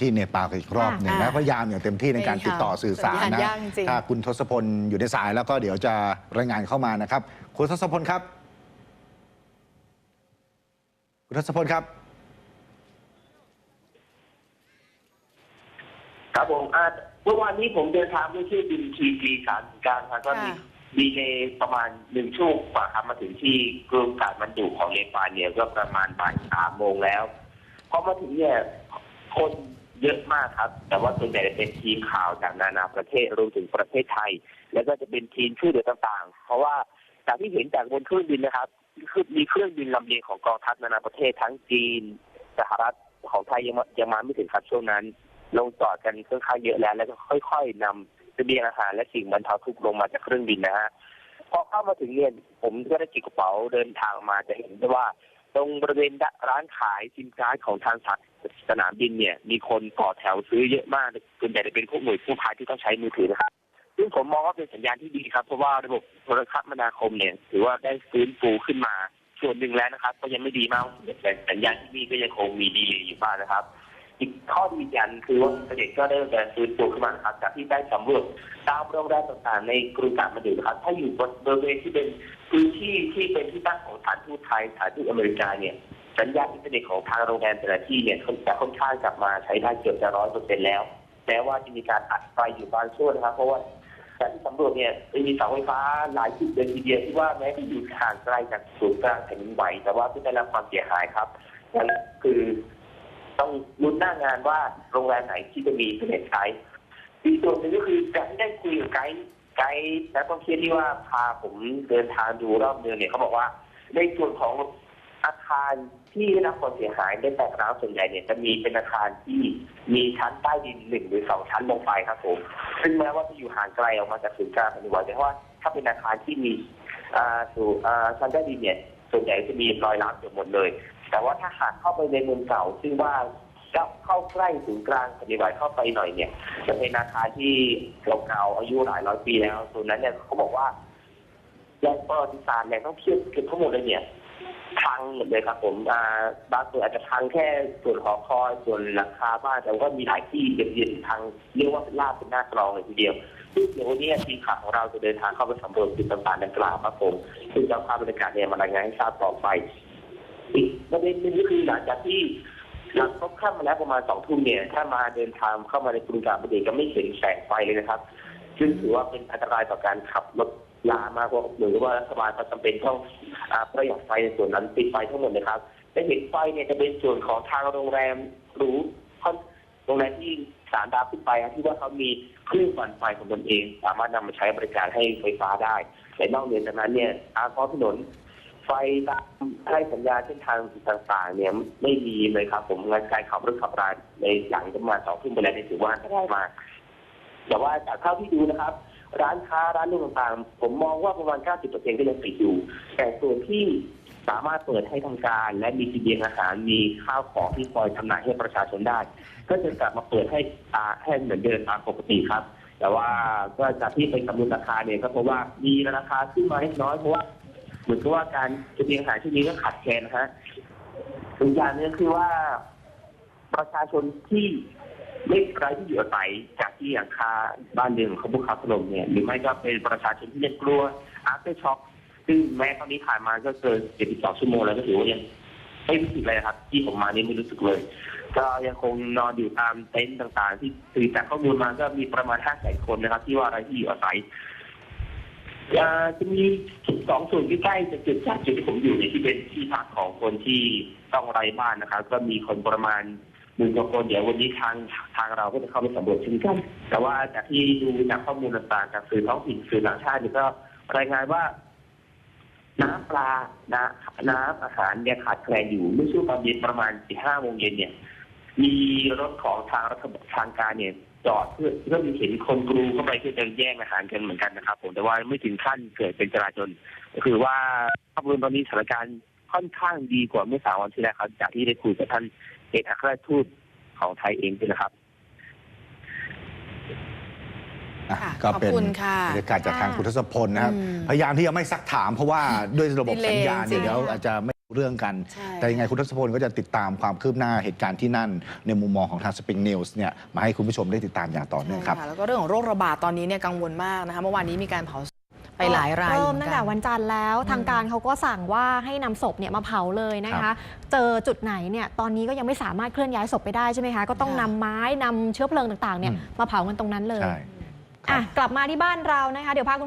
ที่เนปาลกันอีกรอบหนึ่งอ่าแล้วพยายามอย่างเต็มที่ในการใช่ค่ะติดต่อสื่อสารสัญญาณนะยากจริงๆถ้าคุณทศพลอยู่ในสายแล้วก็เดี๋ยวจะรายงานเข้ามานะครับ คุณทศพลครับ คุณทศพลครับ ครับผมอ่าเมื่อวานนี้ผมเดินทางด้วยเที่ยวบินทีจีสามกลางครับก็มีค่ะดีเลย์ประมาณหนึ่งชั่วโมงกว่าครับมาถึงที่กรุงกาดมันดุของเนปาลเนี่ยก็ประมาณบ่ายสามโมงแล้วพอมาถึงเนี่ยคน เยอะมากครับ แต่ว่าส่วนใหญ่จะเป็นทีมข่าวจากนานาประเทศรวมถึงประเทศไทย แล้วก็จะเป็นทีมช่วยเหลือต่างๆ เพราะว่าจากที่เห็นจากบนเครื่องบินนะครับคือมีเครื่องบินลำเลียงของกองทัพนานาประเทศทั้งจีนสหรัฐของไทยยังมายังมาไม่ถึงครับช่วงนั้น ลงจอดกันค่อนข้างเยอะแล้ว แล้วก็ค่อย ๆนำเสบียงอาหารและสิ่งบรรเทาทุกข์ลงมาจากเครื่องบินนะฮะพอเข้ามาถึงเนี่ยผมก็ได้จิกกระเป๋าเดินทางมาจะเห็นได้ว่า ตรงบริเวณร้านขายซิมการ์ดของทางสนามบินเนี่ย มีคนต่อแถวซื้อเยอะมากส่วนใหญ่จะเป็นพวกหน่วยผู้ภัยที่ต้องใช้มือถือนะครับซึ่งผมมองว่าเป็นสัญญาณที่ดีครับ เพราะว่าระบบโทรคมนาคมเนี่ยถือว่าได้ฟื้นฟูขึ้นมาส่วนหนึ่งแล้วนะครับ ก็ยังไม่ดีมากแต่สัญญาณที่มีก็ยังคงมีดีอยู่บ้างนะครับ อีกข้อดีอย่างคือว่าเสด็จก็ได้แต่ฟื้นฟูขึ้นมาครับจากที่ได้สำรวจตามโรงแรมต่างๆในกรุงกาดมาดูนะครับ ถ้าอยู่บริเวณที่เป็นพื้นที่ที่เป็นที่ตั้งของสถานทูตไทยสถานทูตอเมริกาเนี่ยสัญญาณอินเทอร์เน็ตของทางโรงแรมแต่ละที่เนี่ยจะค่อนข้างกลับมาใช้ได้เกือบจะร้อยเปอร์เซ็นต์แล้วแม้ว่าจะมีการตัดไฟอยู่บางช่วงนะครับ เพราะว่าจากที่สำรวจเนี่ยมีเสาไฟฟ้าหลายจุดเลยทีเดียวที่ว่าแม้จะอยู่ห่างไกลจากศูนย์กลางแผ่นดินไหวแต่ว่าไม่ได้รับความเสียหายครับนั่นคือ ต้องลุ้นหน้างานว่าโรงแรมไหนที่จะมีอินเทอร์เน็ตใช้อีกส่วนหนึ่งก็คือการที่ได้คุยกับไกด์ไกด์นักท่องเที่ยวที่ว่าพาผมเดินทางดูรอบเมืองเนี่ยเขาบอกว่า ในส่วนของอาคารที่ได้รับความเสียหายได้แตกร้าวส่วนใหญ่เนี่ยจะมีเป็นอาคารที่มีชั้นใต้ดินหนึ่งหรือสองชั้นลงไปครับผมซึ่งแม้ว่าจะอยู่ห่างไกลออกมาจากศูนย์กลางแผ่นดินไหวแต่ว่าถ้าเป็นอาคารที่มีอ่าสู่อ่าชั้นใต้ดินเนี่ยส่วนใหญ่จะมีรอยร้าวเกือบหมดเลย แต่ว่าถ้าหากเข้าไปในเมืองเก่าซึ่งว่าเข้าใกล้ศูนย์กลางแผ่นดินไหวเข้าไปหน่อยเนี่ย จะเป็นอาคารที่เก่าๆอายุหลายร้อยปีแล้วส่วนนั้นเนี่ยเขาบอกว่าแหล่งประวัติศาสตร์แหล่งท่องเทียวเกือบทั้งหมดเลยเนี่ยพังหมดเลยครับผมบางส่วนอาจจะพังแค่ส่วนหอคอยส่วนหลังคาบ้านแต่ว่ามีหลายที่เย็นๆพังเรียกว่าเป็นลาบเป็นหน้ากรองเลยทีเดียวซึ่งเดี๋ยววันนี้ทีมข่าวของเราจะเดินทางเข้าไปสำรวจจุดต่างๆดังกล่าวครับผมซึ่งจะเอาภาพบรรยากาศเนี่ยมารายงานให้ทราบต่อไป อีกประเด็นหนึงก็คือหลังจากที่หลังพบค่ำมมาแล้วประมาณสองทุ่มเนี่ย ถ้ามาเดินทางเข้ามาในกรุงกาญจนบุรีก็ไม่เห็นแสงไฟเลยนะครับ ซึ่งถือว่าเป็นอันตรายต่อการขับรถลามากกว่าหรือว่ารัฐบาลก็จำเป็นต้องอประหยัดไฟในส่วนนั้นปิดไฟทั้งหมดนะครับจะเห็นไฟเนี่ยจะเป็นส่วนของทางโรงแรมหรูค่อโรงแรมที่สามดาวขึ้นไปที่ว่าเขามีเครื่องปั่นไฟของตนเอง สามารถนำมาใช้บริการให้ไฟฟ้าได้แต่นอกเหนือจากนั้นเนี่ยตามท้องถนน ไฟตามให้สัญญาเส้นทางต่างๆ เนี่ยไม่มีเลยครับ ผมงานการขับรถขับราในหลังประมาณสองทุ่มไปแล้วเนี่ยถือว่าอันตรายมากแต่ว่าจากเท่าที่ดูนะครับ ร้านค้าร้านนู่นต่างๆ ผมมองว่าประมาณ 90%ก็ยังปิดอยู่ แต่ส่วนที่สามารถเปิดให้ทำการ และมีเสบียงอาหารมีข้าวของที่คอยจำหน่ายให้ประชาชนได้ ก็จะกลับมาเปิดให้ตาให้เหมือนเดิมตามปกติครับ แต่ว่าก็จากที่ไปคำนวณราคาเนี่ยก็เพราะว่ามีราคาขึ้นมาเล็กน้อยเพราะว่า เหมือนกับว่าการจะเบียงอาหารช่นี้ก็ขาดแคลนนะฮะอีกอย่างนึงคือว่า ประชาชนที่ไม่ไร้ที่อยู่อาศัยจากที่หลังคาบ้านเรือนของเขาบุกเขาถล่มเนี่ยหรือไม่ก็เป็นประชาชนที่ยังกลัวอาร์เตช็อคซึ่งแม้ตอนนี้ผ่านมาก็เกิน 72 ชั่วโมงแล้วก็ถือว่ายังไม่รู้สึกเลยครับ ที่ผมมานี่ไม่รู้สึกเลย ก็ยังคงนอนอยู่ตามเต็นท์ต่างๆ ที่ถือจากข้อมูลมาก็มีประมาณ 5 แสนคนนะครับ ที่ว่าไร้ที่อยู่อาศัย จะมีสองส่วนที่ใกล้จะจุดจากจุดที่ผมอยู่เนี่ยที่เป็นที่พักของคนที่ต้องไร้บ้านนะครับ ก็มีคนประมาณหนึ่งกว่าคนเดี๋ยววันนี้ทางทางเราก็จะเข้าไปสำรวจเช่นกัน แต่ว่าจากที่ดูจากข้อมูลต่างๆจากสื่อท้องถิ่นสื่อต่างชาติเนี่ยก็รายงานว่า น้ำปลาน้ำน้ำอาหารเนี่ยขาดแคลนอยู่เมื่อช่วงตอนเย็นประมาณสี่ห้าโมงเย็นเนี่ย มีรถของทางรัฐบาลทางการเนี่ยจอดเพื่อเพื่อมีเห็นคนกรูเข้าไปเพื่อจะแย่งอาหารกันเหมือนกันนะครับ ผมแต่ว่าไม่ถึงขั้นเกิดเป็นจราจนก็คือว่าภาพรวมตอนนี้สถานการณ์ค่อนข้างดีกว่าเมื่อสามวันที่แล้วครับจากที่ได้คุยกับท่านเอกอัครราชทูตของไทยเองด้วยนะครับอะค่ะก็เป็นขอบคุณค่ะบรรยากาศจากทางคุณทศพลนะครับ อืม พยายามที่จะไม่ซักถามเพราะว่าด้วยระบบดีเลย์สัญญาณเนี่ยจริงๆเดี๋ยวค่ะอาจจะไม่ เรื่องกันใช่แต่ยังไงคุณทศพลก็จะติดตามความคืบหน้าเหตุการณ์ที่นั่น ในมุมมองของทางสปริงนิวส์เนี่ยมาให้คุณผู้ชมได้ติดตามอย่างต่อเนื่องครับใช่ะแล้วก็เรื่องของโรคระบาดตอนนี้เนี่ยกังวลมากนะคะเมื่อวานนี้มีการเผาศพไปหลายรายเริ่มหอตั้กังแต่วันจันทร์แล้วทางการเขาก็สั่งว่าให้นำศพเนี่ยมาเผาเลยนะครัคะบเจอจุดไหนเนี่ยตอนนี้ก็ยังไม่สามารถเคลื่อนย้ายศพไปได้ใช่ไหมคะก็ต้องค่ะนำไม้นำเชื้อเพลิงต่างๆเนี่ยอืมมาเผากันตรงนั้นเลยใช่ครัอะบกลับมาที่บ้านเรานะคะเดี๋ยวพาคุณผู้